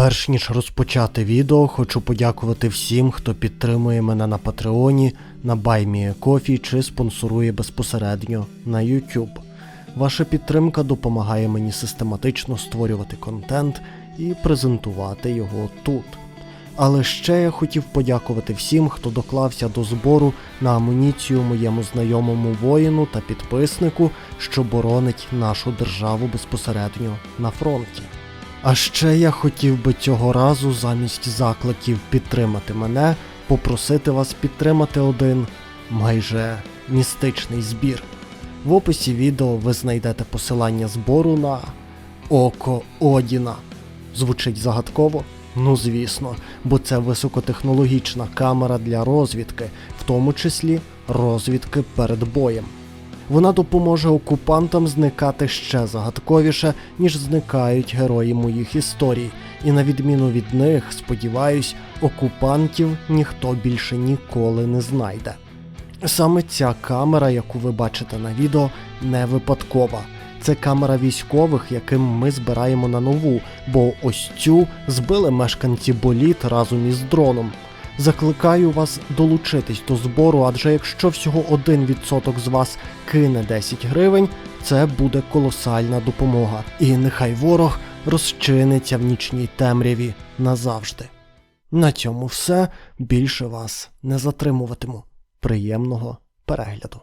Перш ніж розпочати відео, хочу подякувати всім, хто підтримує мене на Патреоні, на BuyMeACoffee чи спонсорує безпосередньо на YouTube. Ваша підтримка допомагає мені систематично створювати контент і презентувати його тут. Але ще я хотів подякувати всім, хто доклався до збору на амуніцію моєму знайомому воїну та підписнику, що боронить нашу державу безпосередньо на фронті. А ще я хотів би цього разу замість закликів підтримати мене, попросити вас підтримати один майже містичний збір. В описі відео ви знайдете посилання збору на Око Одіна. Звучить загадково? Ну звісно, бо це високотехнологічна камера для розвідки, в тому числі розвідки перед боєм. Вона допоможе окупантам зникати ще загадковіше, ніж зникають герої моїх історій, і на відміну від них, сподіваюсь, окупантів ніхто більше ніколи не знайде. Саме ця камера, яку ви бачите на відео, не випадкова. Це камера військових, яким ми збираємо на нову, бо ось цю збили мешканці боліт разом із дроном. Закликаю вас долучитись до збору, адже якщо всього 1% з вас кине 10 гривень, це буде колосальна допомога. І нехай ворог розчиниться в нічній темряві назавжди. На цьому все більше вас не затримуватиму. Приємного перегляду.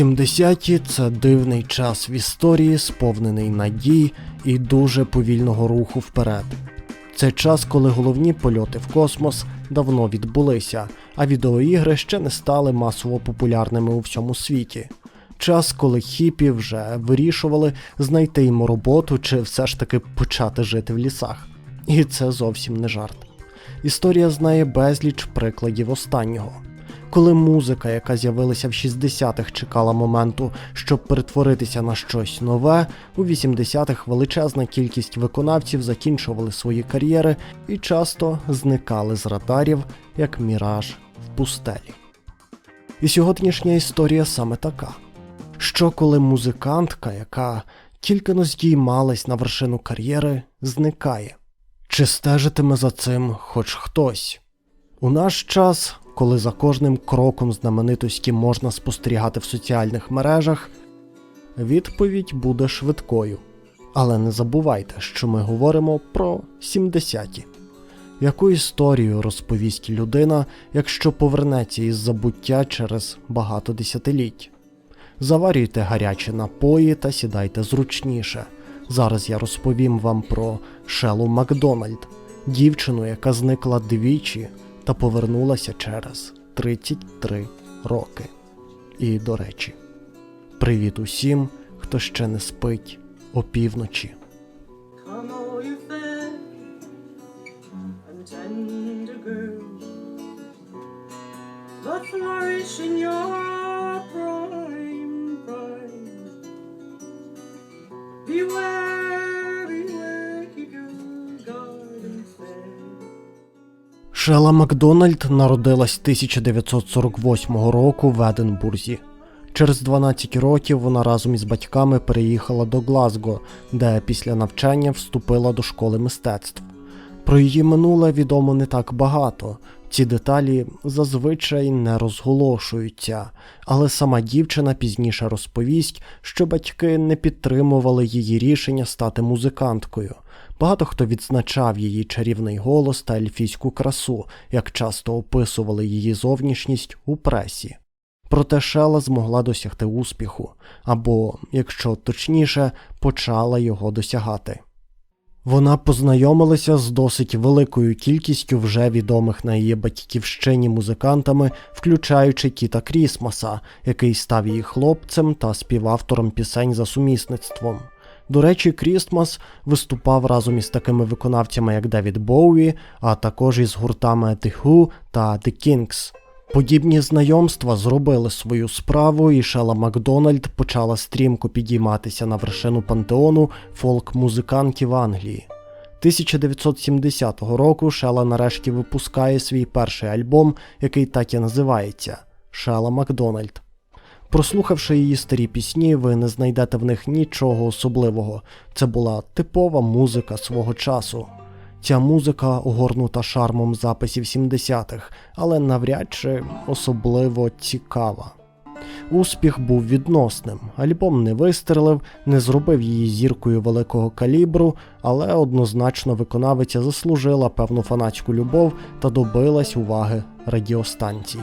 70-ті – це дивний час в історії, сповнений надій і дуже повільного руху вперед. Це час, коли головні польоти в космос давно відбулися, а відеоігри ще не стали масово популярними у всьому світі. Час, коли хіпі вже вирішували знайти йому роботу чи все ж таки почати жити в лісах. І це зовсім не жарт. Історія знає безліч прикладів останнього. Коли музика, яка з'явилася в 60-х, чекала моменту, щоб перетворитися на щось нове, у 80-х величезна кількість виконавців закінчували свої кар'єри і часто зникали з радарів, як міраж в пустелі. І сьогоднішня історія саме така: що коли музикантка, яка тільки но здіймалась на вершину кар'єри, зникає? Чи стежитиме за цим хоч хтось? У наш час, коли за кожним кроком знаменитості можна спостерігати в соціальних мережах, відповідь буде швидкою. Але не забувайте, що ми говоримо про 70-ті. Яку історію розповість людина, якщо повернеться із забуття через багато десятиліть? Заварюйте гарячі напої та сідайте зручніше. Зараз я розповім вам про Шелу Макдональд, дівчину, яка зникла двічі та повернулася через 33 роки. І, до речі, привіт усім, хто ще не спить опівночі. Come Шела Макдональд народилась 1948 року в Единбурзі. Через 12 років вона разом із батьками переїхала до Глазго, де після навчання вступила до школи мистецтв. Про її минуле відомо не так багато. Ці деталі зазвичай не розголошуються, але сама дівчина пізніше розповість, що батьки не підтримували її рішення стати музиканткою. Багато хто відзначав її чарівний голос та ельфійську красу, як часто описували її зовнішність у пресі. Проте Шела змогла досягти успіху, або, якщо точніше, почала його досягати. Вона познайомилася з досить великою кількістю вже відомих на її батьківщині музикантами, включаючи Кіта Крісмаса, який став її хлопцем та співавтором пісень за сумісництвом. До речі, Крістмас виступав разом із такими виконавцями, як Девід Боуї, а також із гуртами The Who та The Kings. Подібні знайомства зробили свою справу, і Шела Макдональд почала стрімко підійматися на вершину пантеону фолк-музикантів Англії. 1970 року Шела нарешті випускає свій перший альбом, який так і називається Шела Макдональд. Прослухавши її старі пісні, ви не знайдете в них нічого особливого. Це була типова музика свого часу. Ця музика огорнута шармом записів 70-х, але навряд чи особливо цікава. Успіх був відносним. Альбом не вистрелив, не зробив її зіркою великого калібру, але однозначно виконавиця заслужила певну фанатську любов та добилась уваги радіостанцій.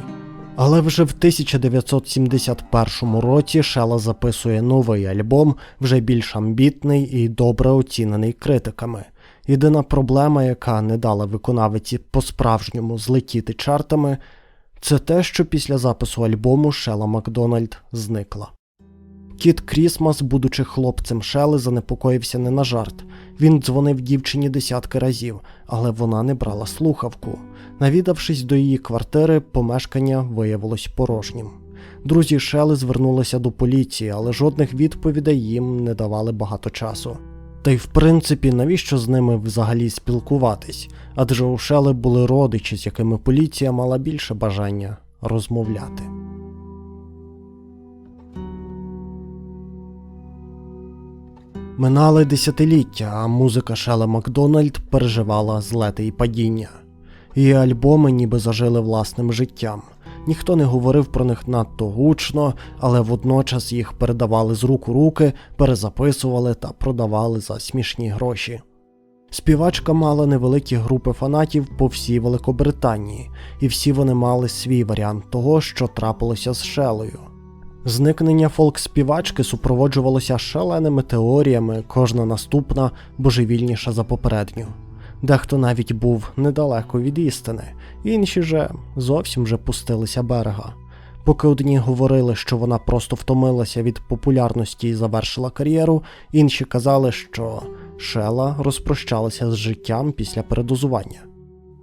Але вже в 1971 році Шела записує новий альбом, вже більш амбітний і добре оцінений критиками. Єдина проблема, яка не дала виконавиці по-справжньому злетіти чартами, це те, що після запису альбому Шела Макдональд зникла. Кіт Крісмас, будучи хлопцем Шели, занепокоївся не на жарт. Він дзвонив дівчині десятки разів, але вона не брала слухавку. Навідавшись до її квартири, помешкання виявилось порожнім. Друзі Шели звернулися до поліції, але жодних відповідей їм не давали багато часу. Та й в принципі, навіщо з ними взагалі спілкуватись? Адже у Шели були родичі, з якими поліція мала більше бажання розмовляти. Минали десятиліття, а музика Шеле Макдональд переживала злети і падіння. Її альбоми ніби зажили власним життям. Ніхто не говорив про них надто гучно, але водночас їх передавали з рук у руки, перезаписували та продавали за смішні гроші. Співачка мала невеликі групи фанатів по всій Великобританії, і всі вони мали свій варіант того, що трапилося з Шелею. Зникнення фолк-співачки супроводжувалося шаленими теоріями, кожна наступна божевільніша за попередню. Дехто навіть був недалеко від істини, інші же зовсім вже пустилися берега. Поки одні говорили, що вона просто втомилася від популярності і завершила кар'єру, інші казали, що Шела розпрощалася з життям після передозування.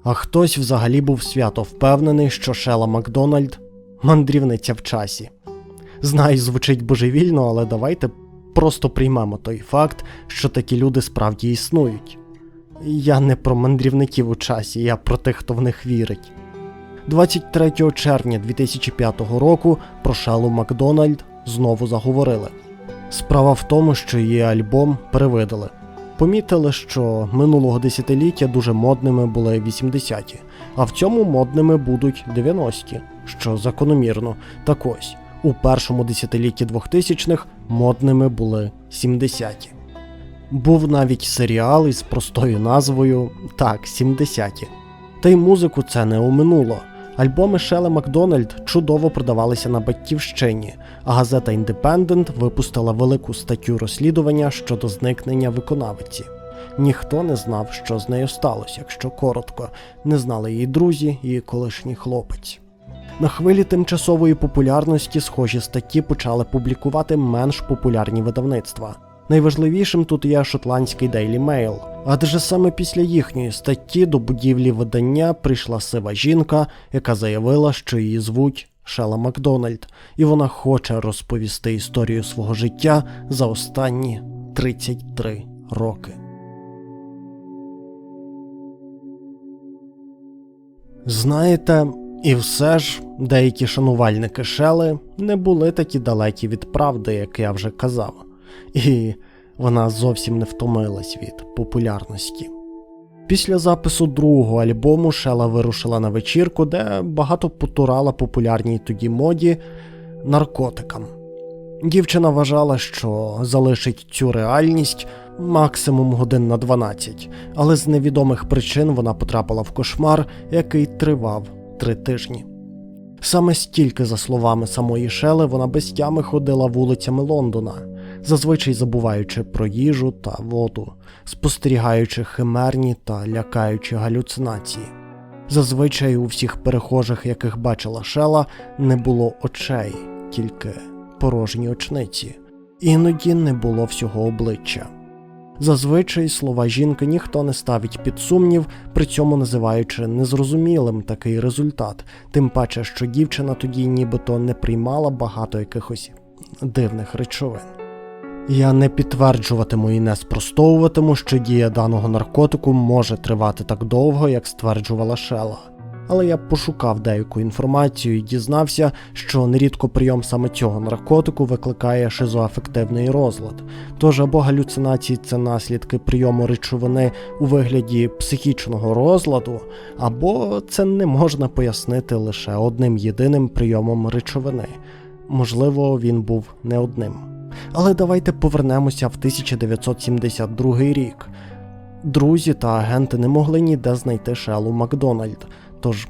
А хтось взагалі був свято впевнений, що Шела Макдональд мандрівниця в часі. Знаю, звучить божевільно, але давайте просто приймемо той факт, що такі люди справді існують. Я не про мандрівників у часі, я про тих, хто в них вірить. 23 червня 2005 року про Шелу Макдональд знову заговорили. Справа в тому, що її альбом перевидали. Помітили, що минулого десятиліття дуже модними були 80-ті, а в цьому модними будуть 90-ті, що закономірно. Так ось, у першому десятилітті 2000-х модними були 70-ті. Був навіть серіал із простою назвою Так, 70-ті. Та й музику це не оминуло. Альбоми Шеле Макдональд чудово продавалися на батьківщині, а газета Індепендент випустила велику статтю розслідування щодо зникнення виконавиці. Ніхто не знав, що з нею сталося, якщо коротко, не знали її друзі і колишній хлопець. На хвилі тимчасової популярності схожі статті почали публікувати менш популярні видавництва. Найважливішим тут є шотландський Daily Mail, адже саме після їхньої статті до будівлі видання прийшла сива жінка, яка заявила, що її звуть Шела Макдональд, і вона хоче розповісти історію свого життя за останні 33 роки. Знаєте, і все ж деякі шанувальники Шели не були такі далекі від правди, як я вже казав, і вона зовсім не втомилась від популярності. Після запису другого альбому Шела вирушила на вечірку, де багато потурала популярній тоді моді наркотикам. Дівчина вважала, що залишить цю реальність максимум годин на 12, але з невідомих причин вона потрапила в кошмар, який тривав три тижні. Саме стільки, за словами самої Шели, вона без тями ходила вулицями Лондона, зазвичай забуваючи про їжу та воду, спостерігаючи химерні та лякаючі галюцинації. Зазвичай у всіх перехожих, яких бачила Шела, не було очей, тільки порожні очниці, іноді не було всього обличчя. Зазвичай слова жінки ніхто не ставить під сумнів, при цьому називаючи незрозумілим такий результат, тим паче, що дівчина тоді нібито не приймала багато якихось дивних речовин. Я не підтверджуватиму і не спростовуватиму, що дія даного наркотику може тривати так довго, як стверджувала Шела. Але я пошукав деяку інформацію і дізнався, що нерідко прийом саме цього наркотику викликає шизоафективний розлад. Тож або галюцинації це наслідки прийому речовини у вигляді психічного розладу, або це не можна пояснити лише одним єдиним прийомом речовини. Можливо, він був не одним. Але давайте повернемося в 1972 рік. Друзі та агенти не могли ніде знайти Шелу Макдональд. Тож,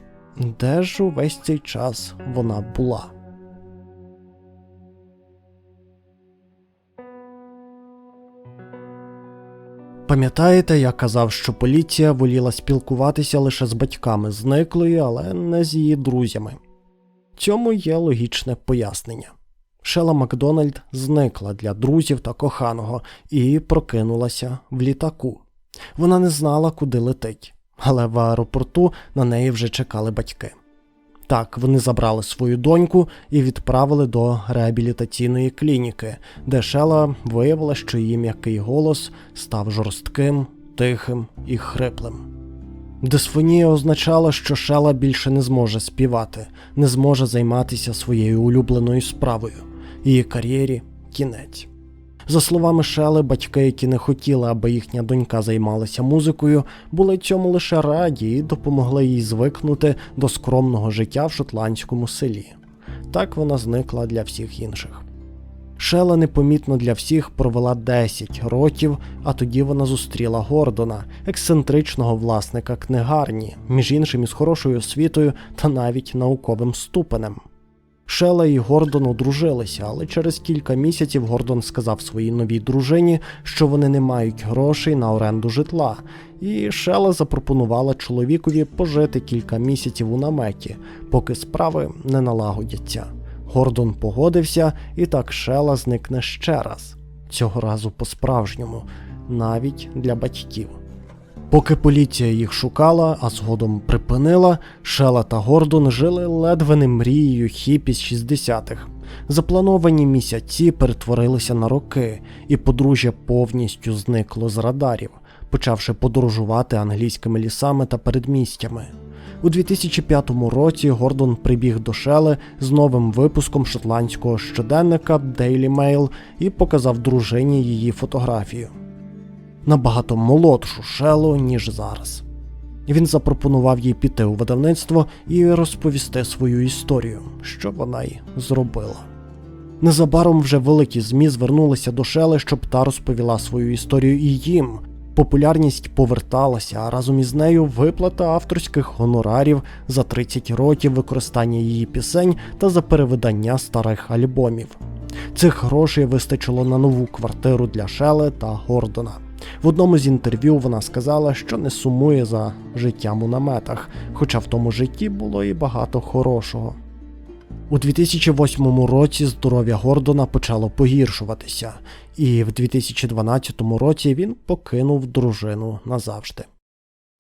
де ж увесь цей час вона була? Пам'ятаєте, я казав, що поліція воліла спілкуватися лише з батьками зниклої, але не з її друзями. Цьому є логічне пояснення. Шела Макдональд зникла для друзів та коханого і прокинулася в літаку. Вона не знала, куди летить, але в аеропорту на неї вже чекали батьки. Так, вони забрали свою доньку і відправили до реабілітаційної клініки, де Шела виявила, що її м'який голос став жорстким, тихим і хриплим. Дисфонія означала, що Шела більше не зможе співати, не зможе займатися своєю улюбленою справою. Її кар'єрі кінець. За словами Шели, батьки, які не хотіли, аби їхня донька займалася музикою, були цьому лише раді і допомогли їй звикнути до скромного життя в шотландському селі. Так вона зникла для всіх інших. Шела непомітно для всіх провела 10 років, а тоді вона зустріла Гордона, ексцентричного власника книгарні, між іншим із хорошою освітою та навіть науковим ступенем. Шела і Гордон одружилися, але через кілька місяців Гордон сказав своїй новій дружині, що вони не мають грошей на оренду житла, і Шела запропонувала чоловікові пожити кілька місяців у наметі, поки справи не налагодяться. Гордон погодився, і так Шела зникне ще раз, цього разу по-справжньому, навіть для батьків. Поки поліція їх шукала, а згодом припинила, Шела та Гордон жили ледве не мрією хіпі з 60-х. Заплановані місяці перетворилися на роки, і подружжя повністю зникло з радарів, почавши подорожувати англійськими лісами та передмістями. У 2005 році Гордон прибіг до Шели з новим випуском шотландського щоденника Daily Mail і показав дружині її фотографію набагато молодшу шелу, ніж зараз. Він запропонував їй піти у видавництво і розповісти свою історію, що вона й зробила. Незабаром вже великі ЗМІ звернулися до Шели, щоб та розповіла свою історію і їм. Популярність поверталася, а разом із нею виплата авторських гонорарів за 30 років використання її пісень та за перевидання старих альбомів. Цих грошей вистачило на нову квартиру для Шели та Гордона. В одному з інтерв'ю вона сказала, що не сумує за життям у наметах, хоча в тому житті було і багато хорошого. У 2008 році здоров'я Гордона почало погіршуватися, і в 2012 році він покинув дружину назавжди.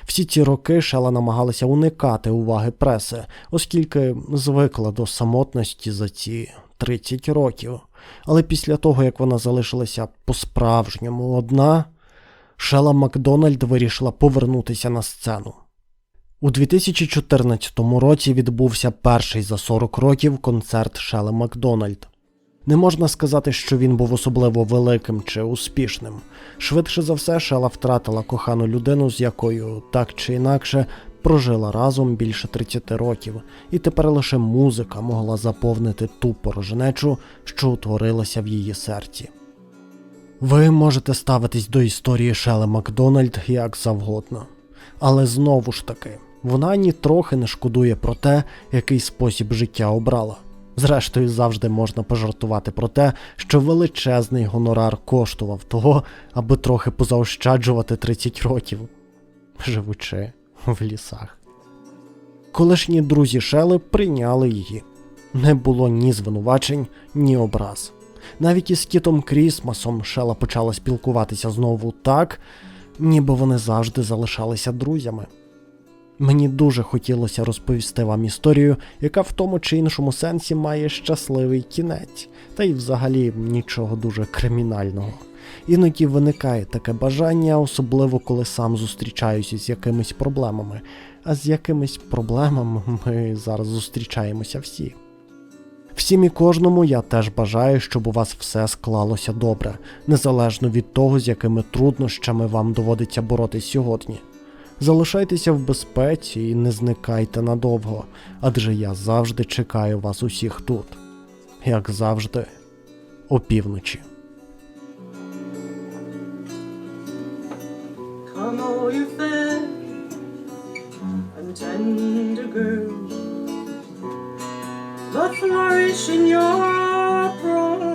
Всі ці роки Шела намагалася уникати уваги преси, оскільки звикла до самотності за ці 30 років. Але після того, як вона залишилася по-справжньому одна, Шела Макдональд вирішила повернутися на сцену. У 2014 році відбувся перший за 40 років концерт Шели Макдональд. Не можна сказати, що він був особливо великим чи успішним. Швидше за все, Шела втратила кохану людину, з якою так чи інакше прожила разом більше 30 років, і тепер лише музика могла заповнити ту порожнечу, що утворилася в її серці. Ви можете ставитись до історії Шели Макдональд як завгодно. Але знову ж таки, вона ні трохи не шкодує про те, який спосіб життя обрала. Зрештою, завжди можна пожартувати про те, що величезний гонорар коштував того, аби трохи позаощаджувати 30 років, живучи в лісах. Колишні друзі Шели прийняли її. Не було ні звинувачень, ні образ. Навіть із Кітом Крісмасом Шела почала спілкуватися знову так, ніби вони завжди залишалися друзями. Мені дуже хотілося розповісти вам історію, яка в тому чи іншому сенсі має щасливий кінець, та й взагалі нічого дуже кримінального. Іноді виникає таке бажання, особливо коли сам зустрічаюся з якимись проблемами. а з якимись проблемами ми зараз зустрічаємося всі. Всім і кожному я теж бажаю, щоб у вас все склалося добре, незалежно від того, з якими труднощами вам доводиться боротись сьогодні. Залишайтеся в безпеці і не зникайте надовго, адже я завжди чекаю вас усіх тут, як завжди, опівночі. Come all you fair and tender girls That flourish in your prime,